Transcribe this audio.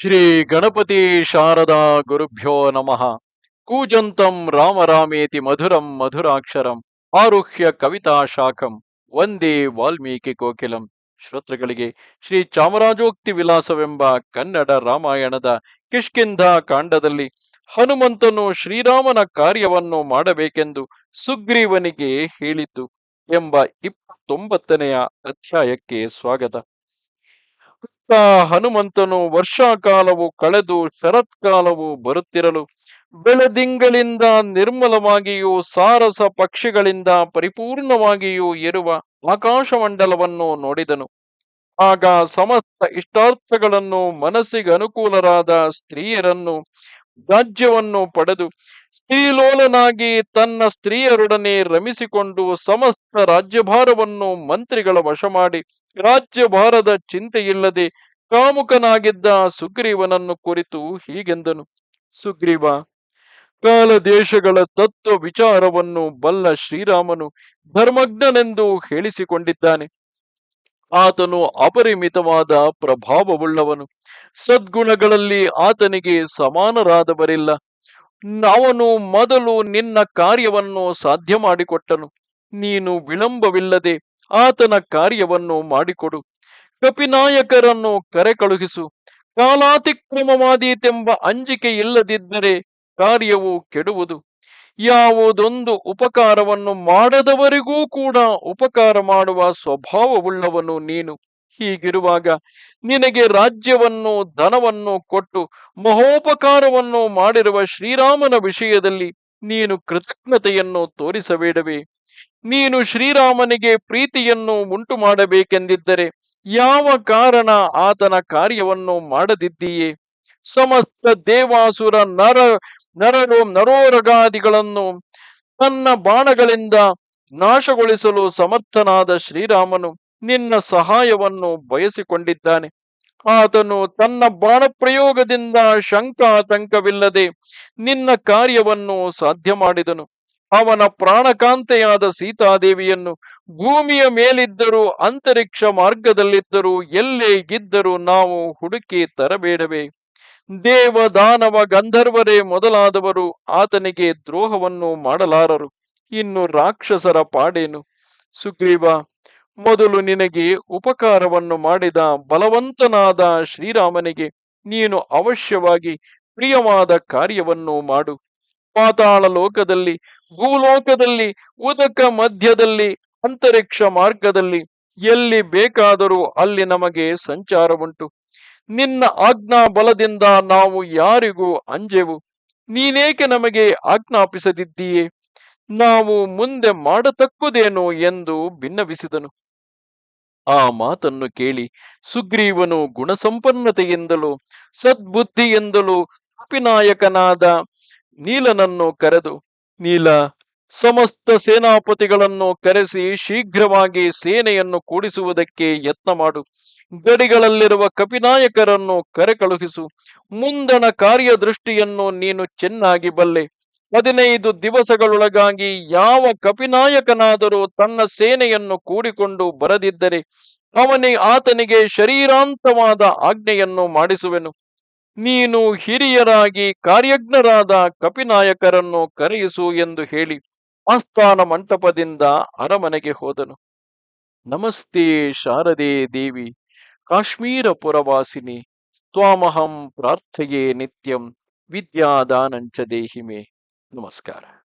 ಶ್ರೀ ಗಣಪತಿ ಶಾರದಾ ಗುರುಭ್ಯೋ ನಮಃ. ಕೂಜಂತಂ ರಾಮರಾಮೇತಿ ಮಧುರಂ ಮಧುರಾಕ್ಷರಂ ಆರುಹ್ಯ ಕವಿತಾ ಶಾಖಂ ವಂದೇ ವಾಲ್ಮೀಕಿ ಕೋಕಿಲಂ. ಶ್ರೋತೃಗಳಿಗೆ ಶ್ರೀ ಚಾಮರಾಜೋಕ್ತಿ ವಿಲಾಸವೆಂಬ ಕನ್ನಡ ರಾಮಾಯಣದ ಕಿಷ್ಕಿಂಧ ಕಾಂಡದಲ್ಲಿ ಹನುಮಂತನು ಶ್ರೀರಾಮನ ಕಾರ್ಯವನ್ನು ಮಾಡಬೇಕೆಂದು ಸುಗ್ರೀವನಿಗೆ ಹೇಳಿತು ಎಂಬ ಇಪ್ಪತ್ತೊಂಬತ್ತನೆಯ ಅಧ್ಯಾಯಕ್ಕೆ ಸ್ವಾಗತ. ಹನುಮಂತನು ವರ್ಷಾಕಾಲವು ಕಳೆದು ಶರತ್ಕಾಲವು ಬರುತ್ತಿರಲು. ಬೆಳದಿಂಗಳಿಂದ ನಿರ್ಮಲವಾಗಿಯೂ ಸಾರಸ ಪಕ್ಷಿಗಳಿಂದ ಪರಿಪೂರ್ಣವಾಗಿಯೂ ಇರುವ ಆಕಾಶಮಂಡಲವನ್ನು ನೋಡಿದನು. ಆಗ ಸಮಸ್ತ ಇಷ್ಟಾರ್ಥಗಳನ್ನು ಮನಸ್ಸಿಗೆ ಅನುಕೂಲರಾದ ಸ್ತ್ರೀಯರನ್ನು ರಾಜ್ಯವನ್ನು ಪಡೆದು ಸ್ತ್ರೀಲೋಲನಾಗಿ ತನ್ನ ಸ್ತ್ರೀಯರೊಡನೆ ರಮಿಸಿಕೊಂಡು ಸಮಸ್ತ ರಾಜ್ಯಭಾರವನ್ನು ಮಂತ್ರಿಗಳ ವಶ ಮಾಡಿ ರಾಜ್ಯಭಾರದ ಚಿಂತೆಯಿಲ್ಲದೆ ಕಾಮುಕನಾಗಿದ್ದ ಸುಗ್ರೀವನನ್ನು ಕುರಿತು ಹೀಗೆಂದನು. ಸುಗ್ರೀವ, ಕಾಲ ದೇಶಗಳ ತತ್ವ ವಿಚಾರವನ್ನು ಬಲ್ಲ ಶ್ರೀರಾಮನು ಧರ್ಮಜ್ಞನೆಂದು ಹೇಳಿಸಿಕೊಂಡಿದ್ದಾನೆ. ಆತನು ಅಪರಿಮಿತವಾದ ಪ್ರಭಾವವುಳ್ಳವನು. ಸದ್ಗುಣಗಳಲ್ಲಿ ಆತನಿಗೆ ಸಮಾನರಾದವರಿಲ್ಲ. ಅವನು ಮೊದಲು ನಿನ್ನ ಕಾರ್ಯವನ್ನು ಸಾಧ್ಯ ಮಾಡಿಕೊಟ್ಟನು ನೀನು ವಿಳಂಬವಿಲ್ಲದೆ ಆತನ ಕಾರ್ಯವನ್ನು ಮಾಡಿಕೊಡು. ಕಪಿನಾಯಕರನ್ನು ಕರೆ ಕಳುಹಿಸು ಕಾಲಾತಿಕ್ರಮವಾದೀತೆಂಬ ಅಂಜಿಕೆ ಇಲ್ಲದಿದ್ದರೆ ಕಾರ್ಯವು ಕೆಡುವುದು. ಯಾವುದೊಂದು ಉಪಕಾರವನ್ನು ಮಾಡದವರಿಗೂ ಕೂಡ ಉಪಕಾರ ಮಾಡುವ ಸ್ವಭಾವವುಳ್ಳವನು ನೀನು. ಹೀಗಿರುವಾಗ ನಿನಗೆ ರಾಜ್ಯವನ್ನು, ಧನವನ್ನು ಕೊಟ್ಟು ಮಹೋಪಕಾರವನ್ನು ಮಾಡಿರುವ ಶ್ರೀರಾಮನ ವಿಷಯದಲ್ಲಿ ನೀನು ಕೃತಜ್ಞತೆಯನ್ನು ತೋರಿಸಬೇಡವೇ. ನೀನು ಶ್ರೀರಾಮನಿಗೆ ಪ್ರೀತಿಯನ್ನು ಉಂಟು ಮಾಡಬೇಕೆಂದಿದ್ದರೆ ಯಾವ ಕಾರಣ ಆತನ ಕಾರ್ಯವನ್ನು ಮಾಡದಿದ್ದೀಯೇ? ಸಮಸ್ತ ದೇವಾಸುರ ನರ, ನರರು, ನರೋರಗಾದಿಗಳನ್ನು ತನ್ನ ಬಾಣಗಳಿಂದ ನಾಶಗೊಳಿಸಲು ಸಮರ್ಥನಾದ ಶ್ರೀರಾಮನು ನಿನ್ನ ಸಹಾಯವನ್ನು ಬಯಸಿಕೊಂಡಿದ್ದಾನೆ. ಆತನು ತನ್ನ ಬಾಣ ಪ್ರಯೋಗದಿಂದ ಶಂಕಾತಂಕವಿಲ್ಲದೆ ನಿನ್ನ ಕಾರ್ಯವನ್ನು ಸಾಧ್ಯ ಮಾಡಿದನು. ಅವನ ಪ್ರಾಣಕಾಂತೆಯಾದ ಸೀತಾದೇವಿಯನ್ನು ಭೂಮಿಯ ಮೇಲಿದ್ದರೂ ಅಂತರಿಕ್ಷ ಮಾರ್ಗದಲ್ಲಿದ್ದರೂ ಎಲ್ಲೇ ಇದ್ದರೂ ನಾವು ಹುಡುಕಿ ತರಬೇಡವೇ. ದೇವ ದಾನವ ಗಂಧರ್ವರೇ ಮೊದಲಾದವರು ಆತನಿಗೆ ದ್ರೋಹವನ್ನು ಮಾಡಲಾರರು. ಇನ್ನು ರಾಕ್ಷಸರ ಪಾಡೇನು? ಸುಗ್ರೀವ ಮೊದಲು ನಿನಗೆ ಉಪಕಾರವನ್ನು ಮಾಡಿದ ಬಲವಂತನಾದ ಶ್ರೀರಾಮನಿಗೆ ನೀನು ಅವಶ್ಯವಾಗಿ ಪ್ರಿಯವಾದ ಕಾರ್ಯವನ್ನು ಮಾಡು. ಪಾತಾಳ ಲೋಕದಲ್ಲಿ, ಭೂಲೋಕದಲ್ಲಿ, ಉದಕ ಮಧ್ಯದಲ್ಲಿ, ಅಂತರಿಕ್ಷ ಮಾರ್ಗದಲ್ಲಿ ಎಲ್ಲಿ ಬೇಕಾದರೂ ಅಲ್ಲಿ ನಮಗೆ ಸಂಚಾರವುಂಟು. ನಿನ್ನ ಆಜ್ಞಾ ಬಲದಿಂದ ನಾವು ಯಾರಿಗೂ ಅಂಜೆವು. ನೀನೇಕೆ ನಮಗೆ ಆಜ್ಞಾಪಿಸದಿದ್ದೀಯೇ? ನಾವು ಮುಂದೆ ಮಾಡತಕ್ಕುದೇನು ಎಂದು ಭಿನ್ನವಿಸಿದನು ಆ ಮಾತನ್ನು ಕೇಳಿ ಸುಗ್ರೀವನು ಗುಣಸಂಪನ್ನತೆಯಿಂದಲೂ ಸದ್ಬುದ್ಧಿಯಿಂದಲೂ ಕಪಿನಾಯಕನಾದ ನೀಲನನ್ನು ಕರೆದು, ನೀಲ, ಸಮಸ್ತ ಸೇನಾಪತಿಗಳನ್ನು ಕರೆಸಿ ಶೀಘ್ರವಾಗಿ ಸೇನೆಯನ್ನು ಕೂಡಿಸುವುದಕ್ಕೆ ಯತ್ನ ಮಾಡು. ಗಡಿಗಳಲ್ಲಿರುವ ಕಪಿನಾಯಕರನ್ನು ಕರೆ ಕಳುಹಿಸು ಮುಂದಣ ಕಾರ್ಯದೃಷ್ಟಿಯನ್ನು ನೀನು ಚೆನ್ನಾಗಿ ಬಲ್ಲೆ. ಹದಿನೈದು ದಿವಸಗಳೊಳಗಾಗಿ ಯಾವ ಕಪಿನಾಯಕನಾದರೂ ತನ್ನ ಸೇನೆಯನ್ನು ಕೂಡಿಕೊಂಡು ಬರದಿದ್ದರೆ ಅವನೇ ಆತನಿಗೆ ಶರೀರಾಂತವಾದ ಆಜ್ಞೆಯನ್ನು ಮಾಡಿಸುವೆನು. ನೀನು ಹಿರಿಯರಾಗಿ ಕಾರ್ಯಜ್ಞರಾದ ಕಪಿನಾಯಕರನ್ನು ಕರೆಯಿಸು ಎಂದು ಹೇಳಿ ಆಸ್ಥಾನ ಮಂಟಪದಿಂದ ಅರಮನೆಗೆ ಹೋದನು. ನಮಸ್ತೆ ಶಾರದೆ ದೇವಿ ಕಾಶ್ಮೀರ ಪುರವಾಸಿನಿ ತ್ವಾಮಹಂ ಪ್ರಾರ್ಥೆಯೇ ನಿತ್ಯಂ ವಿದ್ಯಾದಾನಂಚ ದೇಹಿಮೆ. Namaskara.